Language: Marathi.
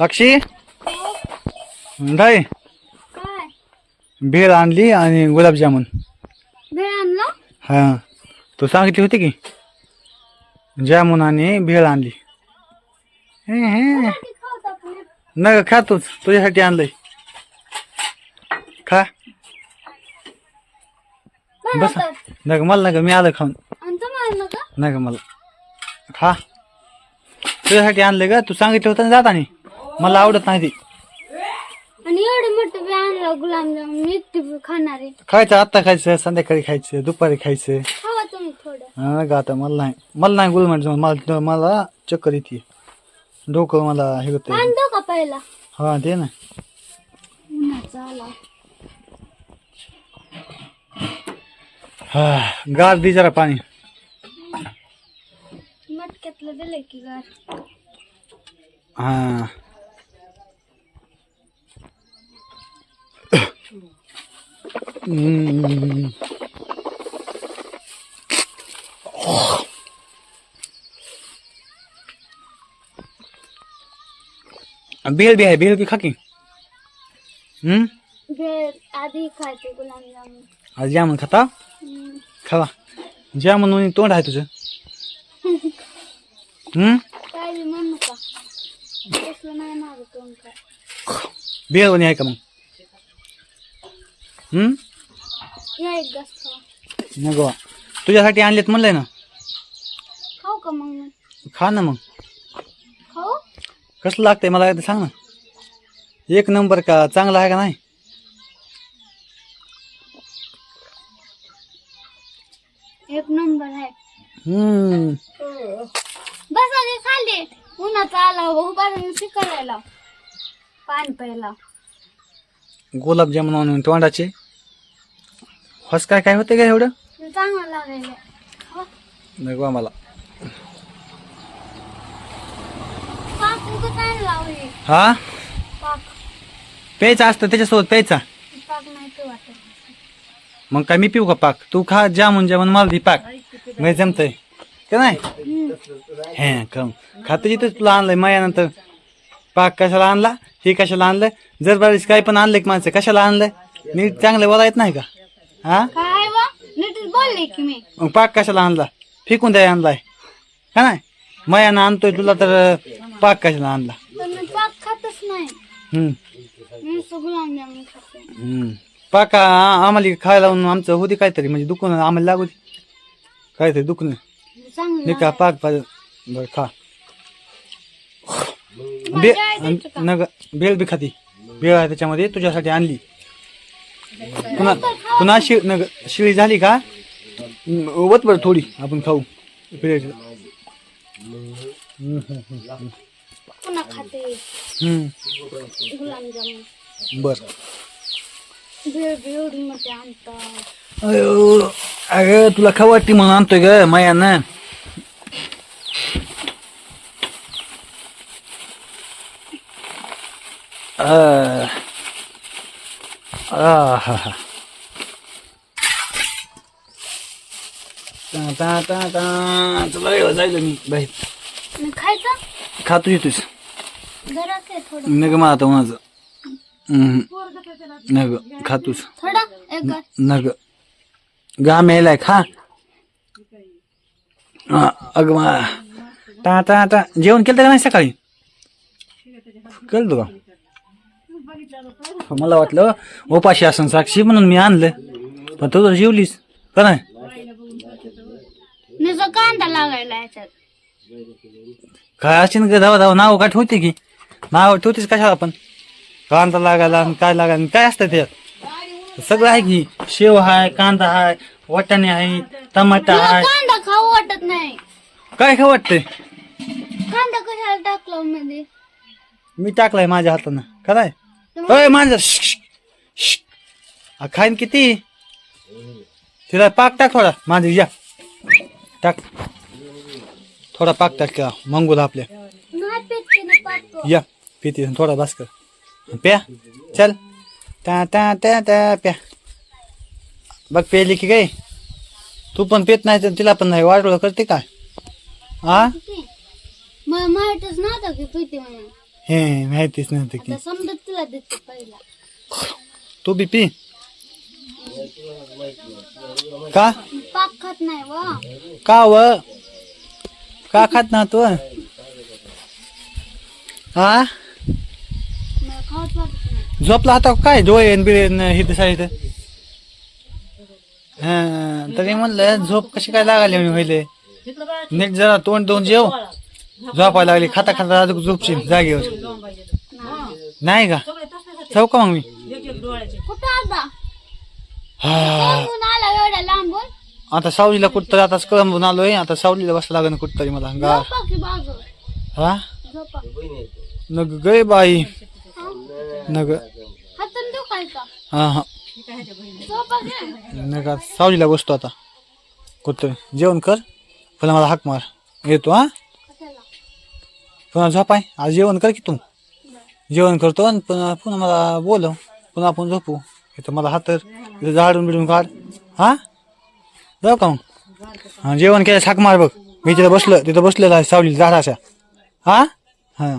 साक्षी नाही काय? भेळ आणली आणि गुलाबजामुन. भेळ आणलं? हा. तू सांगितली होती की? जामुन आणि भेळ आणली. हे हे. खा तूच. तुझ्यासाठी आणलंय. खा. बस. नग मला नग मी आलं खाऊन. आणि तुम्हाला आणलं का? नग मला. खा. तुझ्यासाठी आणलंय का तू सांगितलं होतं ना जातानी. मला आवडत नाही ती. आणि एवढं मोठं बी आणलं गुलाबजामुन मी एकटी बी खाणार आहे. खायचं आत्ता खायचं संध्याकाळी खायचं दुपारी खायचं. खावा तुम्ही थोडं. हा आता मला नाही मला नाही गुलमट मला मला चक्कर येते. डोकं मला हे होतं. आणतो का पहिला. हा ते ना. उन्हाचा आला. हा गार दे जरा पाणी. मटक्यातलं दिलंय की घर हा. हम्म. भेळ बी आहे भेळ बी खाकी हम्म? आधी गुलाबजामुन आज जामून खाता. खावा. जामून म्हणे तोंड आहे तुझं. हम्म? काय म्हणू का तसलं नाही माझं तोंड काय. भेळ म्हणे आहे का मग? हम्म? या एक घास खावा नको तुझ्यासाठी आणलेत म्हणलंय ना? खाऊ का मग मी? खा ना मग. खाऊ? कसं लागतंय मला एकदा सांग ना. एक नंबर का चांगला आहे का नाही? एक नंबर आहे. हम्म. बस खाल्ले. उन्हाचा आला उभा राहून शिकायला. पाणी प्यायला. गुलाबजामुन आणून तोंडाचे. हस काय काय होते का एवढं? ते चांगलं लागायला हो. नको मला पाक उगत नाही लावले हा? पाक. प्यायचा असतं त्याच्यासोबत प्यायचा? पाक नाही ते वाटत. मग काय मी पिऊ का पाक? तू खा जामून जामून मला दे पाक. मग जमतंय. का नाही? हे कम खातं जिथंच तुला आणलंय मायानंतर. पाक कशाला आणला? हे कशाला आणलंय? जर बारीस काय पण आणलंय की माणसं? कशाला आणलंय? नीट चांगलं बोला येत नाही का? हा? काय वा? नीट बोलले की मी. मग पाक कशाला आणला? फेकून द्याय आणलाय. का नाही? मायानं आणतोय तुला तर पाक कशाला आणला? मी पाक खातच नाही. हम्म. मी नुसतं गुलाबजामुन खाते. हम्म. पाक आ- आम्हाला खायला लावून आमचं होते काहीतरी म्हणजे दुखून आम्हाला लागू दे. काहीतरी दुखणं चांगलं नाही का पाक पाहिजे. बरं खा. बे नग बेळ बी खाती. बेळ आहे त्याच्यामध्ये तुझ्यासाठी आणली. पुन्हा पुन्हा शि नग शिळी झाली का? वत बरं थोडी आपण खाऊ. पुन्हा खाते. गुलाबजामुन. बर. भेळ बी एवढी मोठी आणतात. अयो अगं तुला खाऊ वाटते म्हणून आणतोय ग मायानं. आ हा हा. ता ता ता. ता तुला वेळ जायला मी. बाहेर. खायचं? खातो येतोस जरा ते थोडं. नग मला आता माझं. नग खातोस. थोडं? एक. नग. घाम यायलाय खा. हा, अग मा. ता ता ता. जेवण केलं का नाही सकाळी? केलं का? मला वाटलं उपाशी असन साक्षी म्हणून मी आणलं. पण तू तर जेवलीस का नाही? नुसतं कांदा लागायला याच्यात. काय असेल का धावा धावा नाव काय ठेवते की? नाव ठेवतेस कशाला आपण कांदा लागायला आणि काय लागायला आणि काय असतं त्यात? सगळं आहे की. शेव आहे कांदा आहे वाटाणे आहे टमाटा मला आहे कांदा खाऊ वाटत नाही. काय काय वाटतंय? कांदा कशाला टाकला मध्ये मी टाकलाय माझ्या हातानं. काय अय माझं श्श, श्श, श्श. आ, खाईन किती? तिला पाक टाक थोडा. माझं या. टाक. थोडा पाक टाक का? मंगूला आपल्या या पिती थोडा बस कर प्या. चल. ता ता ता ता प्या. बघ पेली की काय? तू पण पेत नाही तर तिला पण नाही. वाटोळ करते काय हा माहितच नव्हतं की पिते म्हणून. हे माहितीच नव्हतं की. आता समजा तुला देते पहिला. तू बी पी. का? पाक खात नाही व. का व? का खात ना तू? हा मला खावच वाटत नाही. झोपला आता काय? डोळे बिळे हे तसा इथं हा तरी म्हणलं झोप कशी काय लागाली म्हणे पहिले? नीट जरा तोंड दोन जेव. झोपायला लागली खाता खाता अजून झोपशील जागेवर. नाही का? जाऊ का मग मी? कुठं आता? हा. कोण आला एवढ्या लांबून? आता सावलीला कुठतरी आता कळंबून आलोय. आता सावलीला बसला लागेल कुठतरी मला. गार झोपा की बाजू हा? झोपा. नग गे बाई. नग. हातून हा हा. झोपा की? नका सावलीला बसतो आता. कुठतरी. जेवण कर. पुन्हा मला हाक मार. येतो हा? कशाला? पुन्हा झोप आहे आज जेवण कर की तू. जेवण करतो आणि पुन्हा पुन्हा मला बोलव. पुन्हा आपण झोपू. इथं मला हातर इथं झाडून बिडून काढ. हा? जाऊ का मग? जेवण केलं हाक मार बघ. मी तिथं बसलं तिथं बसलेलं आहे सावली झाडाच्या हा? हा.